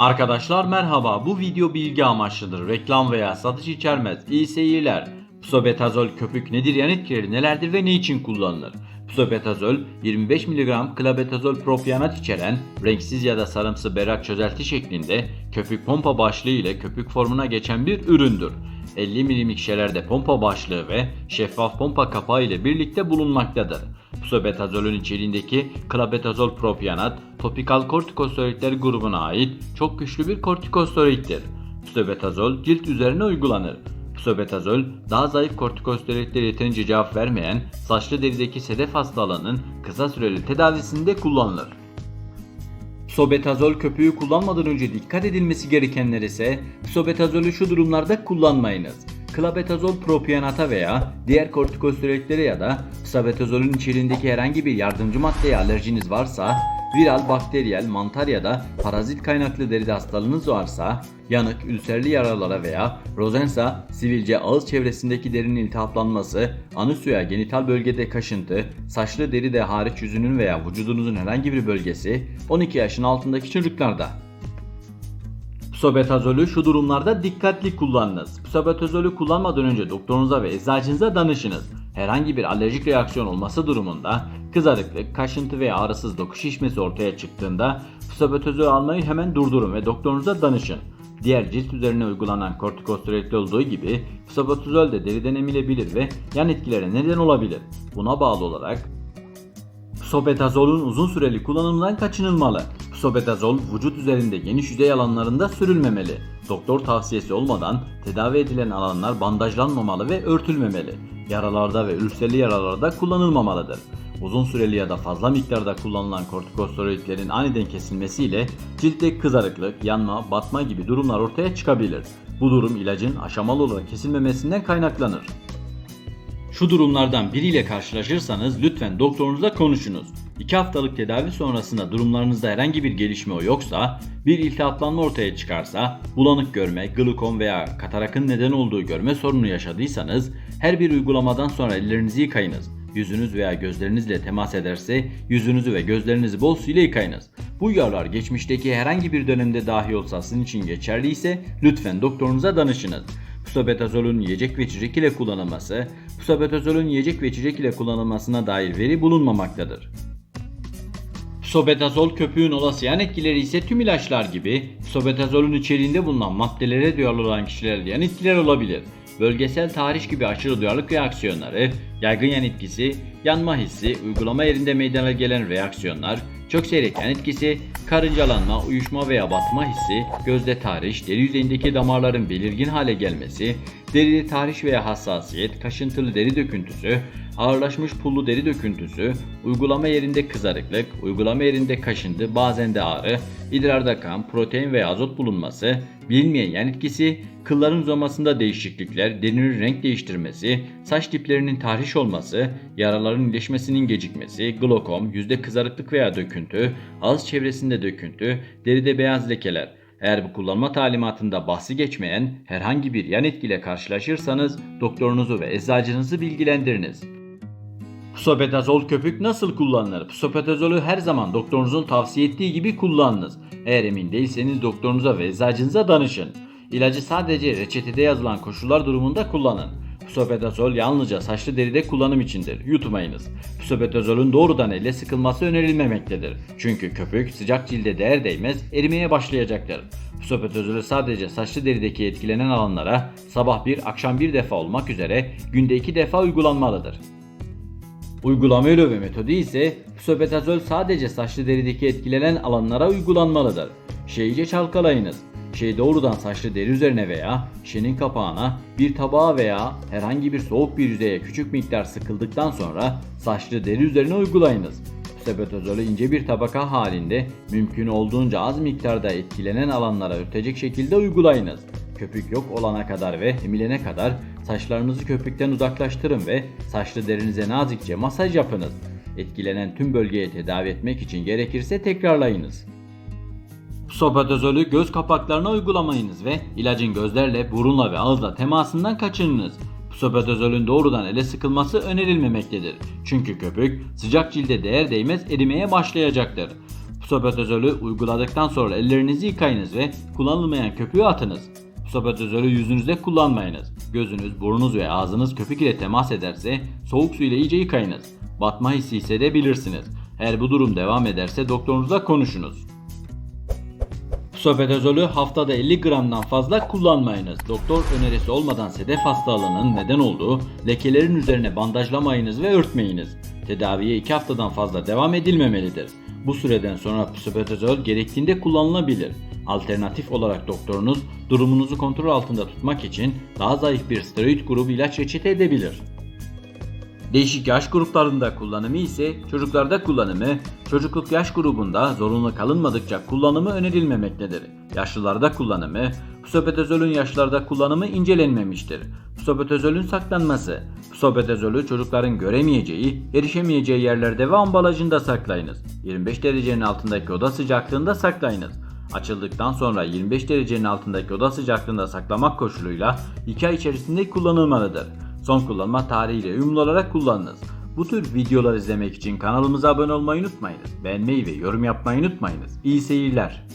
Arkadaşlar merhaba. Bu video bilgi amaçlıdır. Reklam veya satış içermez. İyi seyirler. Psobetazol köpük nedir? Yan etkileri nelerdir ve ne için kullanılır? Psobetazol 25 mg klabetazol propionat içeren renksiz ya da sarımsı berrak çözelti şeklinde köpük pompa başlığı ile köpük formuna geçen bir üründür. 50 milimlik şişelerde pompa başlığı ve şeffaf pompa kapağı ile birlikte bulunmaktadır. Psobetazolün içeriğindeki klabetazol propionat topikal kortikosteroidler grubuna ait çok güçlü bir kortikosteroiddir. Psobetazol cilt üzerine uygulanır. Psobetazol daha zayıf kortikosteroidlere yeterince cevap vermeyen saçlı derideki sedef hastalığının kısa süreli tedavisinde kullanılır. Psobetazol köpüğü kullanmadan önce dikkat edilmesi gerekenler ise psobetazolü şu durumlarda kullanmayınız. Klabetazol propionata veya diğer kortikosteroidlere ya da psobetazolün içeriğindeki herhangi bir yardımcı maddeye alerjiniz varsa, viral, bakteriyel, mantar ya da parazit kaynaklı deride hastalığınız varsa, yanık, ülserli yaralara veya rozensa, sivilce, ağız çevresindeki derinin iltihaplanması, anüs veya genital bölgede kaşıntı, saçlı deride hariç yüzünün veya vücudunuzun herhangi bir bölgesi 12 yaşın altındaki çocuklarda. Psobetazolü şu durumlarda dikkatli kullanınız. Psobetazolü kullanmadan önce doktorunuza ve eczacınıza danışınız. Herhangi bir alerjik reaksiyon olması durumunda kızarıklık, kaşıntı veya ağrısız doku şişmesi ortaya çıktığında psobetazol almayı hemen durdurun ve doktorunuza danışın. Diğer cilt üzerine uygulanan kortikosteroidde olduğu gibi psobetazol de deriden emilebilir ve yan etkilere neden olabilir. Buna bağlı olarak Psobetazolun uzun süreli kullanımından kaçınılmalı. Psobetazol vücut üzerinde geniş yüzey alanlarında sürülmemeli. Doktor tavsiyesi olmadan tedavi edilen alanlar bandajlanmamalı ve örtülmemeli. Yaralarda ve ülserli yaralarda kullanılmamalıdır. Uzun süreli ya da fazla miktarda kullanılan kortikosteroidlerin aniden kesilmesiyle ciltte kızarıklık, yanma, batma gibi durumlar ortaya çıkabilir. Bu durum ilacın aşamalı olarak kesilmemesinden kaynaklanır. Şu durumlardan biriyle karşılaşırsanız lütfen doktorunuzla konuşunuz. 2 haftalık tedavi sonrasında durumlarınızda herhangi bir gelişme yoksa, bir iltihaplanma ortaya çıkarsa, bulanık görme, glukom veya katarakın neden olduğu görme sorunu yaşadıysanız, her bir uygulamadan sonra ellerinizi yıkayınız. Yüzünüz veya gözlerinizle temas ederse yüzünüzü ve gözlerinizi bol suyla yıkayınız. Bu uyarılar geçmişteki herhangi bir dönemde dahi olsa sizin için geçerliyse lütfen doktorunuza danışınız. Psobetazolün yiyecek ve içecek ile kullanılması, psobetazolün yiyecek ve içecek ile kullanılmasına dair veri bulunmamaktadır. Psobetazol köpüğün olası yan etkileri ise tüm ilaçlar gibi psobetazolün içeriğinde bulunan maddelere duyarlı olan kişilerde yan etkiler olabilir. Bölgesel tahriş gibi aşırı duyarlılık reaksiyonları, yaygın yan etkisi, yanma hissi, uygulama yerinde meydana gelen reaksiyonlar, çok seyrek yan etkisi, karıncalanma, uyuşma veya batma hissi, gözde tahriş, deri yüzeyindeki damarların belirgin hale gelmesi, deride tahriş veya hassasiyet, kaşıntılı deri döküntüsü, ağırlaşmış pullu deri döküntüsü, uygulama yerinde kızarıklık, uygulama yerinde kaşıntı, bazen de ağrı, idrarda kan, protein veya azot bulunması, bilinmeyen yan etkisi, kılların uzamasında değişiklikler, derinin renk değiştirmesi, saç diplerinin tahriş olması, yaraların iyileşmesinin gecikmesi, glokom, yüzde kızarıklık veya döküntü, ağız çevresinde döküntü, deride beyaz lekeler. Eğer bu kullanma talimatında bahsi geçmeyen herhangi bir yan etkiyle karşılaşırsanız doktorunuzu ve eczacınızı bilgilendiriniz. Psobetazol köpük nasıl kullanılır? Psobetazolü her zaman doktorunuzun tavsiye ettiği gibi kullanınız. Eğer emin değilseniz doktorunuza ve eczacınıza danışın. İlacı sadece reçetede yazılan koşullar durumunda kullanın. Psobetazol yalnızca saçlı deride kullanım içindir. Yutmayınız. Psobetazolün doğrudan elle sıkılması önerilmemektedir. Çünkü köpük sıcak cilde değer değmez erimeye başlayacaktır. Psobetazolü sadece saçlı derideki etkilenen alanlara sabah bir akşam bir defa olmak üzere günde iki defa uygulanmalıdır. Uygulama ve metodu ise psobetazol sadece saçlı derideki etkilenen alanlara uygulanmalıdır. Şeyice çalkalayınız. Şey doğrudan saçlı deri üzerine veya şişenin kapağına bir tabağa veya herhangi bir soğuk bir yüzeye küçük miktar sıkıldıktan sonra saçlı deri üzerine uygulayınız. Psobetazolü ince bir tabaka halinde mümkün olduğunca az miktarda etkilenen alanlara örtecek şekilde uygulayınız. Köpük yok olana kadar ve emilene kadar saçlarınızı köpükten uzaklaştırın ve saçlı derinize nazikçe masaj yapınız. Etkilenen tüm bölgeye tedavi etmek için gerekirse tekrarlayınız. Psobetazolü göz kapaklarına uygulamayınız ve ilacın gözlerle, burunla ve ağızla temasından kaçınınız. Psobetazolün doğrudan ele sıkılması önerilmemektedir. Çünkü köpük sıcak cilde değer değmez erimeye başlayacaktır. Püsopetozolü uyguladıktan sonra ellerinizi yıkayınız ve kullanılmayan köpüğü atınız. Püsopetozolü yüzünüzde kullanmayınız. Gözünüz, burnunuz ve ağzınız köpük ile temas ederse soğuk su ile iyice yıkayınız. Batma hissi hissedebilirsiniz. Eğer bu durum devam ederse doktorunuzla konuşunuz. Püsopetozolü haftada 50 gramdan fazla kullanmayınız. Doktor önerisi olmadan sedef hastalığının neden olduğu lekelerin üzerine bandajlamayınız ve örtmeyiniz. Tedaviye 2 haftadan fazla devam edilmemelidir. Bu süreden sonra püsopetozol gerektiğinde kullanılabilir. Alternatif olarak doktorunuz durumunuzu kontrol altında tutmak için daha zayıf bir steroid grubu ilaç reçete edebilir. Değişik yaş gruplarında kullanımı ise çocuklarda kullanımı, çocukluk yaş grubunda zorunlu kalınmadıkça kullanımı önerilmemektedir. Yaşlılarda kullanımı, püsopetozolün yaşlarda kullanımı incelenmemiştir. Püsopetozolün saklanması, püsopetozolü çocukların göremeyeceği, erişemeyeceği yerlerde ve ambalajında saklayınız. 25 derecenin altındaki oda sıcaklığında saklayınız. Açıldıktan sonra 25 derecenin altındaki oda sıcaklığında saklamak koşuluyla 2 ay içerisinde kullanılmalıdır. Son kullanma tarihiyle uyumlu olarak kullanınız. Bu tür videolar izlemek için kanalımıza abone olmayı unutmayınız. Beğenmeyi ve yorum yapmayı unutmayınız. İyi seyirler.